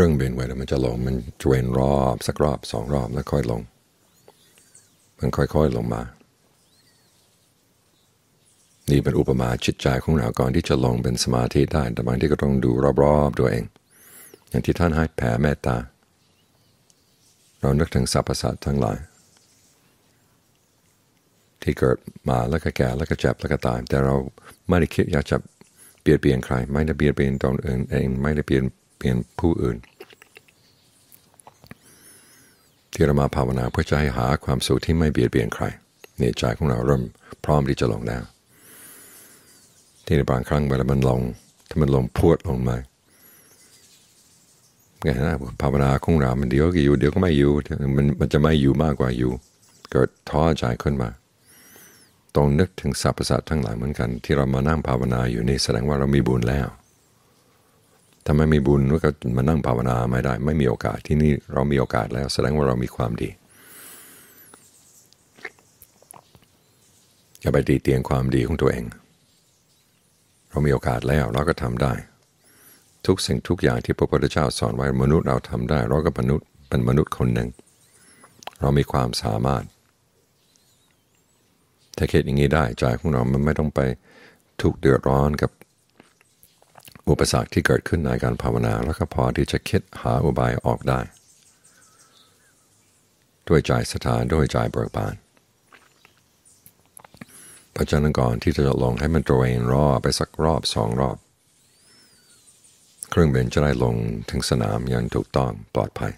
ครื่องบินไว้แล้วมันจะลงมันจวนรอบสักรอบสองรอบแล้วค่อยลง มันค่อยๆลงมา นี่เป็นอุปมาจิตใจของเราก่อนที่จะลงเป็นสมาธิได้ แต่บางที่ก็ต้องดูรอบๆตัวเอง อย่างที่ท่านให้แผ่เมตตา เรานึกถึงสรรพสัตว์ทั้งหลาย ที่เกิดมาแล้วก็แก่แล้วก็เจ็บแล้วก็ตาย แต่เราไม่ได้คิดอยากจะเปลี่ยนเปลี่ยนใคร ไม่ได้เปลี่ยนเปลี่ยนตนอื่นเอง ไม่ได้เปลี่ยน เปลี่ยนผู้อื่น ที่เรามาภาวนาเพื่อจะให้หาความสุขที่ไม่เบียดเบียนใครในใจของเราเริ่มพร้อมที่จะลงแล้วที่ในบางครั้งเวลามันลงถ้ามันลงพวดลงมาไงนะภาวนาของเรามันเดี๋ยวก็อยู่เดี๋ยวก็ไม่อยู่มันมันจะไม่อยู่มากกว่าอยู่เกิดท้อใจขึ้นมาต้องนึกถึงสรรพสัตว์ทั้งหลายเหมือนกัน ที่เรามานั่งภาวนาอยู่นี่แสดงว่าเรามีบุญแล้ว ถ้าไม่มีบุญก็มานั่งภาวนาไม่ได้ ไม่มีโอกาสที่นี่เรามีโอกาสแล้ว แสดงว่าเรามีความดีอย่าไปตีเตียงความดีของตัวเอง เรามีโอกาสแล้วเราก็ทำได้ ทุกสิ่งทุกอย่างที่พระพุทธเจ้าสอนไว้มนุษย์เราทำได้ เราก็มนุษย์เป็นมนุษย์คนหนึ่ง เรามีความสามารถถ้าคิดอย่างนี้ได้ใจของเรามันไม่ต้องไปทุกเดือดร้อนกับ อุปสรรคที่เกิดขึ้นในการภาวนา แล้วก็พอที่จะคิดหาอุบายออกได้ ด้วยใจสถานด้วยใจเบิกบานพระเจ้าก่อนที่จะลงให้มันตรวเวนรอไปสักรอบสองรอบ เครื่องบินจะได้ลงถึงสนามอย่างถูกต้องปลอดภัย